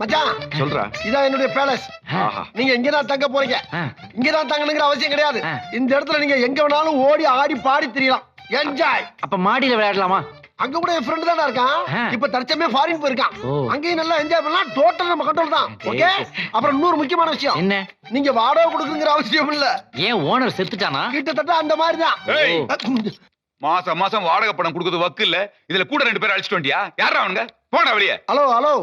மச்சான் சொல்றா. இதான் என்னுடைய பேலஸ் ஆஹா. நீங்க இங்கதான் தங்க போறீங்க. ஆ. இங்கதான் தங்கணுங்கிற அவசியம் கிடையாது. இந்த இடத்துல நீங்க எங்க வேணாலும் ஓடி ஆடி பாடி திரியலாம். என்ஜாய் அப்ப மாடியில விளையாடலாமா? அங்க கூட என் ஃப்ரெண்ட் தானே இருக்கான். இப்ப தற்சமே ஃபாரின் போயிருக்கான். அங்கேயும் நல்லா என்ஜாய் பண்ணலாம். டோட்டல் நம்ம கண்ட்ரோல் தான். ஓகே. அப்புறம் இன்னொரு முக்கியமான விஷயம். என்ன? நீங்க வாடகை கொடுக்குங்கிற அவசியம் இல்ல. ஏன் ஓனர் செத்துட்டானா? கிட்டத்தட்ட அந்த மாதிரி ஏய், தான் மாசம் மாசம் வாடகை பணம் கொடுக்கறது வக்கு இல்ல. இதுல கூட ரெண்டு பேரும் அழிச்சிட்டு வண்டியா யாரா அவனுங்க? போடா வெளியே. ஹலோ ஹலோ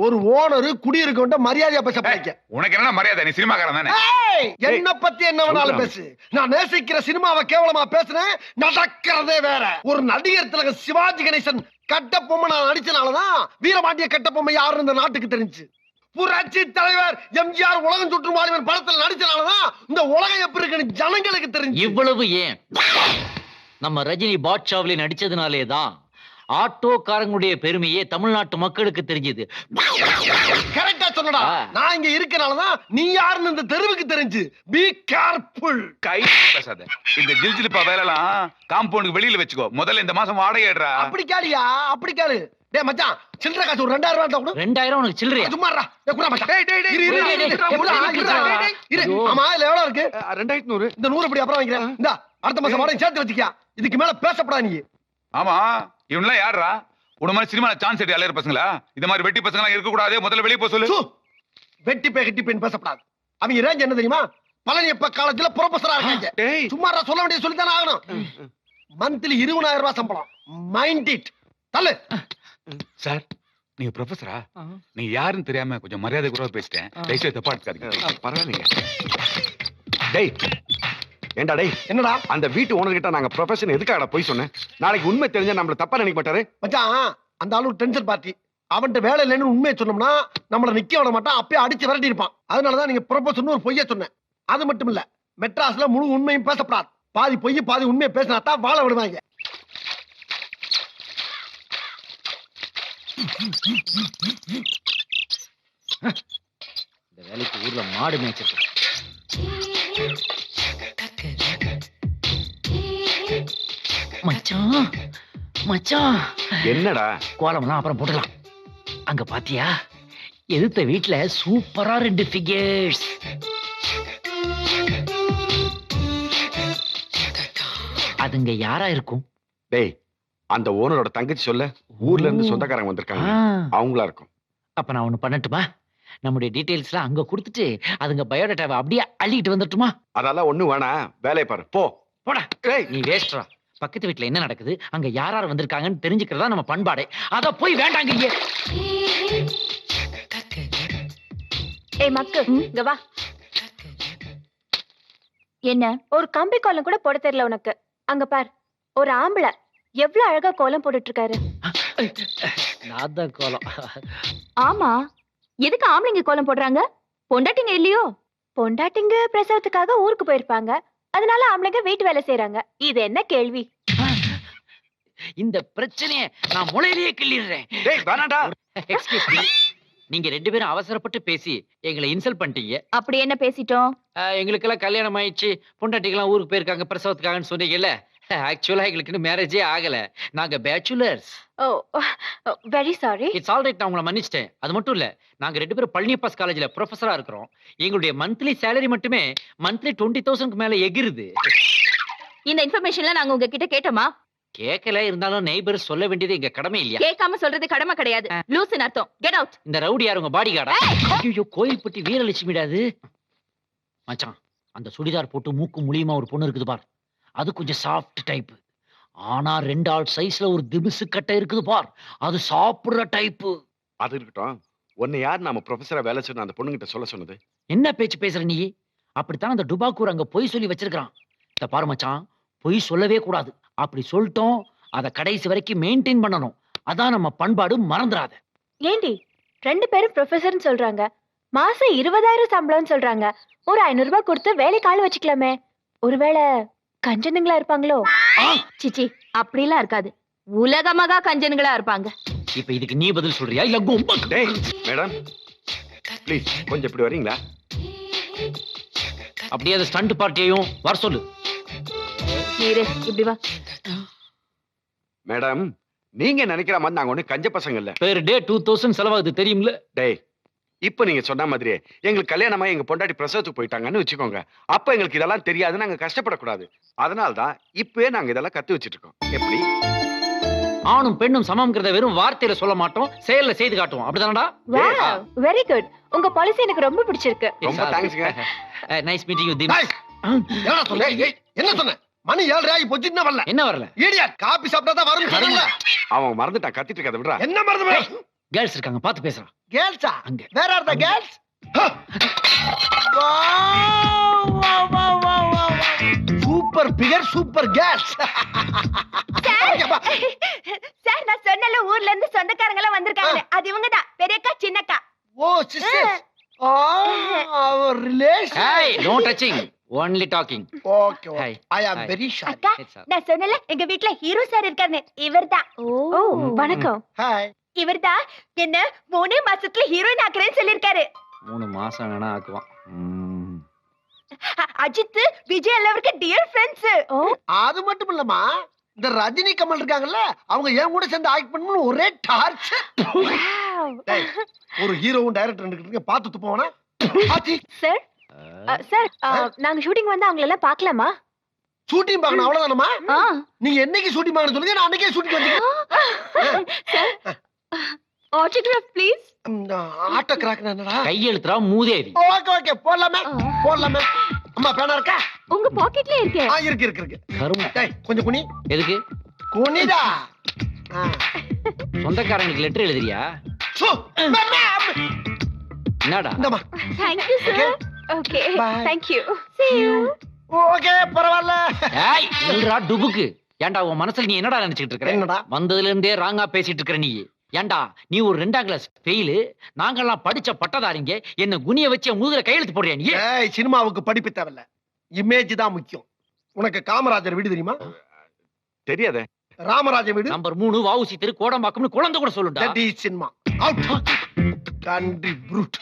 ஒரு ஓனர் குடியிருக்க மரியாதையா பேச படிக்க உனக்கு என்ன மரியாதை? நீ சினிமாக்காரன் தானே? ஏய், என்ன பத்தி என்ன வேணாலும் பேசு. நான் நேசிக்கிற சினிமாவை கேவலமா பேசுறேன் நடக்கிறதே வேற. ஒரு நடிகர் திலக சிவாஜி கணேசன் கட்டபொம்மை நான் நடிச்சனாலதான் வீரபாண்டிய கட்டபொம்மை யாருன்னு இந்த நாட்டுக்கு தெரிஞ்சு. புரட்சி தலைவர் எம்ஜிஆர் உலகம் சுற்றும் வாலிபன் படத்துல நடிச்சனாலதான் இந்த உலகம் எப்படி இருக்குன்னு ஜனங்களுக்கு தெரிஞ்சு. இவ்வளவு ஏன்? நம்ம ரஜினி பாட்ஷாவிலே நடிச்சதுனாலே தான் ஆட்டோக்காரங்களுடைய பெருமையே தமிழ்நாட்டு மக்களுக்கு தெரிஞ்சது. கரெக்டா சொன்னடா. ஆ. நான் இங்க இருக்கனாலதான் நீ யாருன்னு இந்த தெருவுக்கு தெரிஞ்சு. பி கேர்ஃபுல் கை பேசாத. இந்த ஜில்ஜிலிப்பா வேலைலாம் காம்பவுண்டுக்கு வெளியில வச்சுக்கோ. முதல்ல இந்த மாசம் வாடகை ஏடுறா அப்படி கேளியா. அப்படி கேளு. டேய் மச்சான் சில்லறை காசு ஒரு ரெண்டாயிரம் ரூபாய் கூட. ரெண்டாயிரம் உனக்கு சில்லறையா? சும்மாடா டேய் குடா மச்சான். டேய், டேய், இரு, இரு, இரு. ஆமா இதுல எவ்வளவு இருக்கு? அஹ், ரெண்டாயிரத்தி நூறு. இந்த நூறு அப்படி அப்புறம் வாங்கிக்கிறேன். இந்த அடுத்த மாசம் வாடகை சேர்த்து வச்சுக்கியா. இதுக்கு மேல பேசப்படா நீ ஆமா. இவன்லாம் யாருடா உன மாதிரி சினிமா சான்ஸ் எடுத்து அலையிற பசங்களா? இந்த மாதிரி வெட்டி பசங்களா இருக்க கூடாது முதல்ல வெளியே போக சொல்லு. வெட்டி பே கட்டி பெண் பேசப்படாது. அவங்க ரேஞ்ச் என்ன தெரியுமா? பழனியப்ப காலேஜ்ல ப்ரொஃபஸரா இருக்காங்க. டேய். சும்மா சொல்ல வேண்டிய சொல்லித்தானே ஆகணும். மந்த்லி இருபதாயிரம் ரூபாய் சம்பளம். மைண்ட் இட் தள்ளு. சார் நீங்க ப்ரொஃபஸரா நீங்க யாருன்னு தெரியாம கொஞ்சம் மரியாதை குறைவா பேசிட்டேன். தயவுசெய்து தப்பா எடுத்துக்காதீங்க. பரவாயில்லைங்க. டேய் ஏண்டா டேய்? என்னடா? அந்த வீட்டு ஓனர் கிட்ட நாங்க ப்ரொஃபஷன் எதுக்காக போய் சொன்னேன்? நாளைக்கு உண்மை தெரிஞ்சா நம்மள தப்பா நினைக்க மாட்டாரு? மச்சான் அந்த ஆளு டென்ஷன் பார்ட்டி அவன்கிட்ட வேலை இல்லைன்னு உண்மையை சொன்னோம்னா நம்மள நிக்க விட மாட்டான் அப்பயே அடிச்சு விரட்டி இருப்பான் அதனாலதான் நீங்க ப்ரொபோசல் ஒரு பொய்ய சொன்னேன். அது மட்டும் இல்ல மெட்ராஸ்ல முழு உண்மையும் பேசப்படாது. பாதி பொய் பாதி உண்மையை பேசினா தான் வாழ விடுவாங்க. இந்த வேலைக்கு ஊர்ல மாடு மேய்ச்சிருக்கு. மச்சான் மச்சான். என்னடா? கோலம்லாம் அப்புறம் போட்டுக்கலாம் அங்க பாத்தியா? எதிர்த்த வீட்ல சூப்பரா ரெண்டு ஃபிகர்ஸ் அதுங்க யாரா இருக்கும்? டேய் அந்த ஓனரோட தங்கச்சி சொல்ல ஊர்ல இருந்து சொந்தக்காரங்க வந்திருக்காங்க. அவங்களா இருக்கும். அப்ப நான் ஒண்ணு பண்ணட்டுமா? நம்முடைய டீடைல்ஸ்லாம் அங்க கொடுத்துட்டு அதுங்க பயோடேட்டாவை அப்படியே அள்ளிட்டு வந்துட்டுமா அதெல்லாம் ஒண்ணு வேணாம். வேலையை பாரு. போ. போடா. நீ வேஸ்ட்ரா பக்கத்து வீட்ல என்ன நடக்குது? அங்க யார் யார் வந்திருக்காங்கன்னு தெரிஞ்சுக்கிறதா நம்ம பண்பாடு. அத போய் வேண்டாங்க ஏய் மக்கு இங்க வா. என்ன ஒரு கம்பி கோலம் கூட போட தெரியல உனக்கு. அங்க பார் ஒரு ஆம்பளை எவ்வளவு அழகா கோலம் போட்டுட்டு இருக்காரு கோலம். ஆமா எதுக்கு ஆம்பளைங்க கோலம் போடுறாங்க? பொண்டாட்டிங்க இல்லையோ? பொண்டாட்டிங்க பிரசவத்துக்காக ஊருக்கு போயிருப்பாங்க. அதனால ஆம்பளைங்க வீட்டு வேலை செய்யறாங்க இது என்ன கேள்வி? இந்த பிரச்சனையை நான் முளையிலேயே கிள்ளிடுறேன். டேய் வேணாடா எக்ஸ்கியூஸ் மீ நீங்க ரெண்டு பேரும் அவசரப்பட்டு பேசி எங்களை இன்சல்ட் பண்ணிட்டீங்க. அப்படி என்ன பேசிட்டோம்? அஹ், எங்களுக்கெல்லாம் கல்யாணம் ஆயிடுச்சு. பொண்டாட்டிக்கெல்லாம் ஊருக்கு போயிருக்காங்க பிரசவத்துக்காகன்னு சொன்னீங்கல்ல. ஆக்சுவலா எங்களுக்கு இன்னும் மேரேஜே ஆகல. நாங்க bachelors oh very sorry it's all right நான் உங்களை மன்னிச்சிட்டேன். அது மட்டும் இல்ல நாங்க ரெண்டு பேரும் பழனியப்பாஸ் காலேஜ்ல ப்ரொஃபஸரா இருக்கிறோம். எங்களுடைய மந்த்லி சேலரி மட்டுமே மந்த்லி டுவெண்ட்டி தௌசண்ட்க்கு மேல எகிருது. இந்த இன்ஃபர்மேஷன்லாம் நாங்க உங்ககிட்ட கேட்டோமா? கேட்கல இருந்தாலும் நெய்பர் சொல்ல வேண்டியது எங்க கடமை இல்லையா? கேட்காம சொல்றது கடமை கிடையாது. லூசுன்னு அர்த்தம். கெட் அவுட் இந்த ரவுடி யார் உங்க பாடி கார்டா ஐயோ கோயில்பட்டி வீரலட்சுமிடாது மச்சான் அந்த சுடிதார் போட்டு மூக்கு முழியுமா ஒரு பொண்ணு இருக்குது பார். அது கொஞ்சம் சாஃப்ட் டைப் ஆனா ரெண்டு ஆள் சைஸ்ல ஒரு திமிசு கட்டை இருக்குது பார். அது சாப்பிடுற டைப்பு அது இருக்கட்டும். உன்னை யார் நாம ப்ரொஃபஸரா வேலை சொன்ன அந்த பொண்ணுகிட்ட சொல்ல சொன்னது. என்ன பேச்சு பேசுற நீ? அப்படித்தான் அந்த டுபாக்கூர் அங்க பொய் சொல்லி வச்சிருக்கான் இந்த பாரு மச்சான் பொய் சொல்லவே கூடாது. அப்படி சொல்லிட்டோம் அதை கடைசி வரைக்கும் மெயின்டைன் பண்ணணும். அதான் நம்ம பண்பாடு மறந்துடாத ஏண்டி? ரெண்டு பேரும் ப்ரொஃபஸர்னு சொல்றாங்க. மாசம் இருபதாயிரம் சம்பளம்னு சொல்றாங்க. ஒரு ஐநூறு ரூபாய் கொடுத்து வேலைக்கு ஆள் வச்சுக்கலாமே. ஒருவேளை கஞ்சனுங்களா இருப்பாங்களோ! சிச்சி அப்படிலாம் இருக்காது. உலகமகா கஞ்சனுங்களா இருப்பாங்க. இப்ப இதுக்கு நீ பதில் சொல்றியா? இல்ல மேடம். ப்ளீஸ் கொஞ்சம் இப்படி வரீங்களா அப்படியே அந்த ஸ்டண்ட் பார்ட்டியையும் வர சொல்லு. இப்படி வா. மேடம் நீங்க நினைக்கிற மாதிரி நாங்க ஒண்ணு கஞ்ச பசங்க இல்ல. பேர் டே டூ தௌசண்ட் செலவாகுது தெரியும்ல? டேய் இப்ப நீங்க சொன்ன மாதிரியே எங்களுக்கு கல்யாணமா எங்க பொண்டாட்டி பிரசவத்துக்கு போயிட்டாங்கன்னு வச்சுக்கோங்க. அப்ப எங்களுக்கு இதெல்லாம் தெரியாது நாங்க கஷ்டப்படக்கூடாது. அதனால தான் இப்பவே நாங்க இதெல்லாம் கத்து வச்சிட்டு இருக்கோம் எப்படி? ஆணும் பெண்ணும் சமம்ங்கிறத வெறும் வார்த்தையில சொல்ல மாட்டோம் செயல்ல செய்து காட்டுவோம். அப்படிதானடா வெரி குட் உங்க பாலிசி எனக்கு ரொம்ப பிடிச்சிருக்கு. ரொம்ப தேங்க்ஸ்ங்க நைஸ் மீட்டிங் வித் டேய், என்னடா சொன்ன ஏய், என்ன சொன்ன? மணி ஏழரை ஆகி போச்சு இன்னும் வரல. என்ன வரல? ஈடியட் காபி சாப்பிட்டா தான் வரும் அவன் மறந்துட்டான் கத்திட்டு இருக்காத விடுறா. என்ன மறந்து கேர்ள்ஸ் இருக்காங்க பார்த்து பேசுறான் கேர்ள்ஸா அங்க. வேற are the girls super figure super girls sir நான் சொன்னல ஊர்ல இருந்து சொந்தக்காரங்க எல்லாம் வந்திருக்காங்க அது இவங்க தான் பெரியக்கா சின்னக்கா. Oh sister our relation hey no touching only talking okay Hi. I am. Very அக்கா நான் சொன்னல எங்க வீட்ல ஹீரோ சார் இருக்காரு இவர்தான். ஓ வணக்கம். ஹாய் இவர்தான் என்ன மூணு மாசத்துல ஹீரோயின் ஆக்குறேன்னு சொல்லிருக்காரு. மூணு மாசம் வேணா ஆக்குவான். அஜித் விஜய் எல்லாருக்கும் டியர் ஃப்ரெண்ட்ஸ் அது மட்டும் இல்லம்மா இந்த ரஜினி கமல் இருக்காங்கல்ல அவங்க என் கூட சேர்ந்து ஆக்ட் பண்ணணும் ஒரே டார்ச்சர் டேய், ஒரு ஹீரோவும் டைரக்டர் இருக்கு பார்த்து துப்பவனா? ஆச்சி. சார் சார் நாங்க ஷூட்டிங் வந்து அவங்கள எல்லாம் பார்க்கலாமா? ஷூட்டிங் பார்க்கணும் அவ்வளவுதானமா நீங்க என்னைக்கு ஷூட்டிங் பார்க்கணும் சொல்லுங்க நான் அன்னைக்கே ஷூட்டிங் வந்தீங்க ஆட்டோகிராஃப் ப்ளீஸ் ஆட்டோ கிராக் என்னடா? கையெழுத்துறா மூதேவி. ஓகே ஓகே போடலாமே போடலாமே. அம்மா பேனா இருக்கா? உங்க பாக்கெட்ல இருக்கே. ஆ இருக்கு இருக்கு இருக்கு. கருமம் டேய் கொஞ்சம் குனி. எதுக்கு? குனிடா. சொந்தக்காரங்களுக்கு லெட்டர் எழுதுறியா. என்னடா? இந்தாம்மா. Thank you sir okay. Thank you see you. Okay பரவாயில்ல. ஏய் இல்லடா டுபுக்கு? ஏன்டா உன் மனசுல நீ என்னடா நினைச்சிட்டு இருக்க என்னடா? வந்ததுல இருந்தே ராங்கா பேசிட்டு இருக்கிற நீ ஏன்டா நீ ஒரு ரெண்டாம் கிளாஸ் ஃபெயிலு நாங்கெல்லாம் படிச்ச பட்டதாரிங்க என்ன குனிய வச்சு என் முதுகுல கையெழுத்து போடுறியா நீ? ஏய் சினிமாவுக்கு படிப்பு தேவையில்ல. இமேஜ் தான் முக்கியம். உனக்கு காமராஜர் வீடு தெரியுமா? தெரியாதே. ராமராஜர் வீடு? நம்பர் மூணு வாவுசி தெரு கோடம்பாக்கம்னு குழந்தை கூட சொல்லுண்டா that is cinema out country brute